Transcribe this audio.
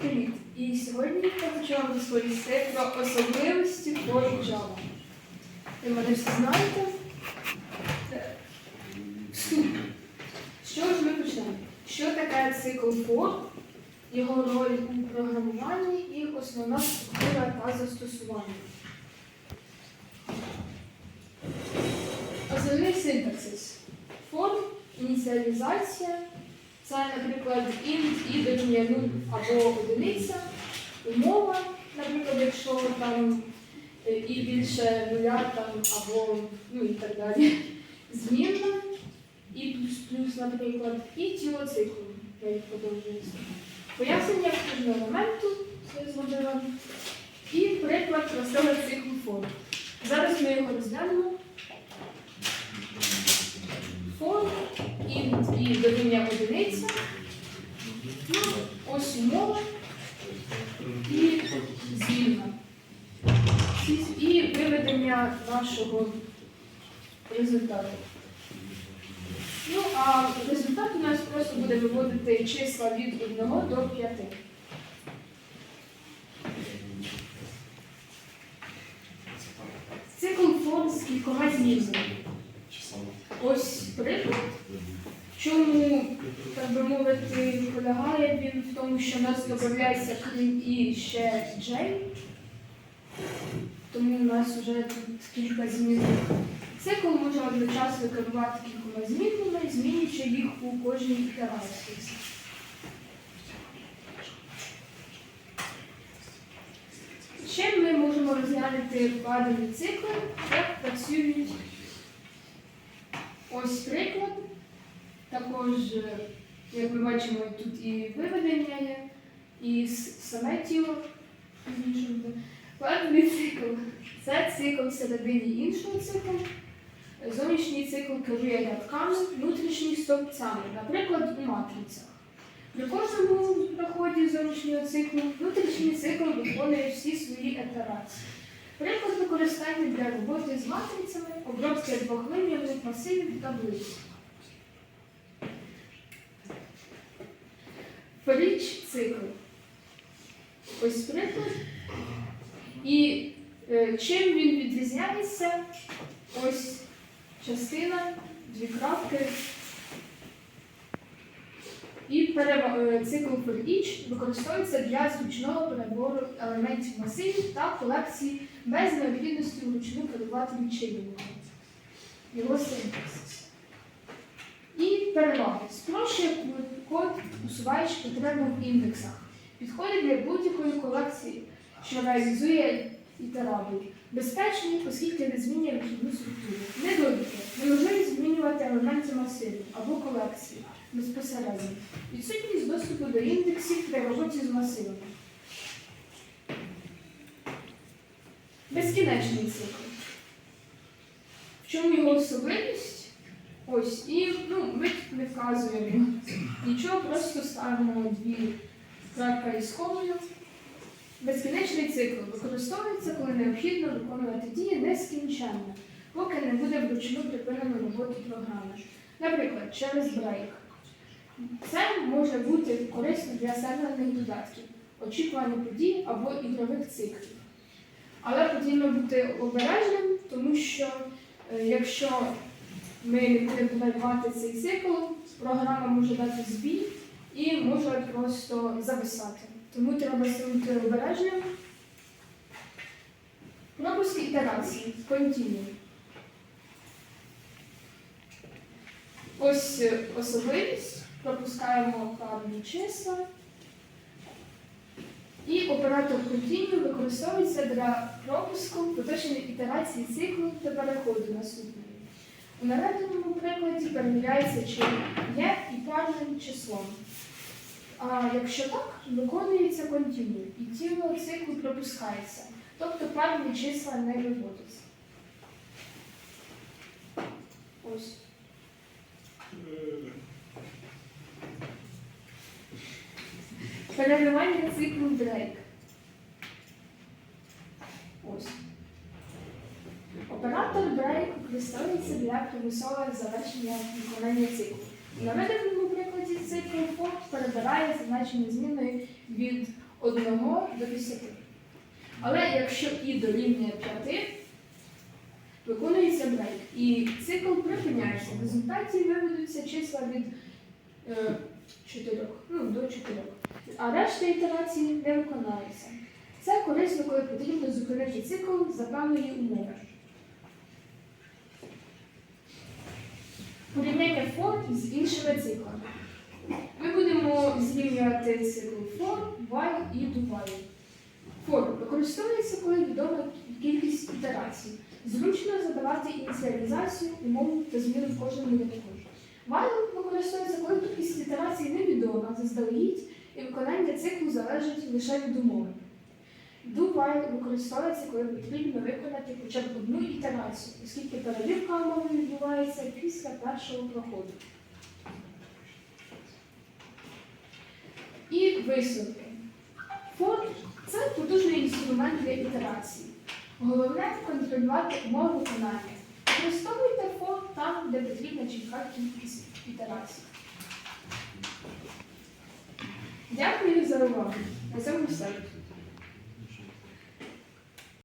привіт! І сьогодні я хочу вам розповісти про особливості форм Java. Ви мене всі знаєте? Що ж ми почнемо? Що таке цикл форм, його роль у програмуванні і основна структура та застосування? Основний синтаксис. Форм, ініціалізація. Це, наприклад, int і дорівнює 0 або одиниця, умова, наприклад, якщо там е, і більше нуля там, або ну і так далі. Змінна, і плюс плюс, наприклад, і тіло циклу, як продовжується. Пояснення кожного елементу, це я зробила, і приклад простого циклу форм. Зараз ми його розглянемо. Int і ось умова і змінна. І виведення нашого результату. Ну, а результат у нас просто буде виводити числа від 1 до 5. Цикл форм з кількома змінами. Ось приклад. Чому, так би мовити, полягає він в тому, що в нас додається крім і ще J. Тому у нас вже тут кілька змінних. Цикл може одночасно керувати кількома змінними, змінюючи їх у кожній ітерації. Чим ми можемо розглянути вкладені цикли, як працюють Ось приклад. Також, е, як ми бачимо, тут і виведення є, і саме тіло. пізніше цикл. Це цикл всередині іншого циклу. Зовнішній цикл керує рядками, внутрішній стовпцями, наприклад, у матрицях. При кожному проході зовнішнього циклу внутрішній цикл виконує всі свої ітерації. Приклад використання для роботи з матрицями, обробки двохвимірних масивів таблиць. Феріч цикл. Ось приклад. І е, чим він відрізняється? Ось частина, дві крапки. І е, цикл for each використовується для зручного перебору елементів масивів та колекцій без необхідності вручну керувати відчиненням. Його синтаксис. І переваги. Спрощує код, усуваючи потребу в індексах. Підходить для будь-якої колекції, що реалізує ітерабель. Безпечний, оскільки не змінює вихідну структуру. Недоліки. Неможливість змінювати елементи масиву або колекції безпосередньо. Відсутність доступу до індексів при роботі з масивами. Безкінечний цикл. В чому його особливість? Ось, і ну, ми не вказуємо нічого, просто ставимо дві крапка із комою. Безкінечний цикл використовується, коли необхідно виконувати дії нескінченно, поки не буде вручну припинено роботу програми. Наприклад, через брейк. Це може бути корисно для серверних додатків, очікування подій або ігрових циклів. Але потрібно бути обережним, тому що е, якщо ми не будемо перебувати цей цикл, програма може дати збій і може просто зависати. Тому треба бути обережним. Пропуск ітерації, continue. Ось е, особливість. Пропускаємо певні числа. І оператор continue використовується для пропуску поточної ітерації циклу та переходу наступної. У наведеному прикладі перевіряється, чи є і парним числом. А якщо так, виконується continue і тіло циклу пропускається, тобто парні числа не виводяться. Ось. Переривання циклу Дрейк. Ось. Оператор Дрейк використовується для примусового завершення виконання циклу. В наведеному прикладі цикл for перебирає значення зміною від 1 до 10. Але якщо і дорівнює 5, виконується брейк. І цикл припиняється. В результаті виведуться числа від е, 4, ну, до 4. А решта ітерацій не виконається. Це корисно, коли потрібно зупинити цикл за певної умови. Порівняння for з іншими циклами. Ми будемо зрівнювати цикл for, while і do while. For використовується, коли відома кількість ітерацій. Зручно задавати ініціалізацію, умову та зміни в кожному рядку. While використовується, коли кількість ітерацій невідома заздалегідь, і виконання циклу залежить лише від умови. While використовується, коли потрібно виконати хоча б одну ітерацію, оскільки перевірка умови відбувається після першого проходу. І висновки. For – це потужний інструмент для ітерації. Головне контролювати умови виконання. Використовуйте for там, де потрібна чітка кількість ітерацій. Дякую за увагу. На цьому все.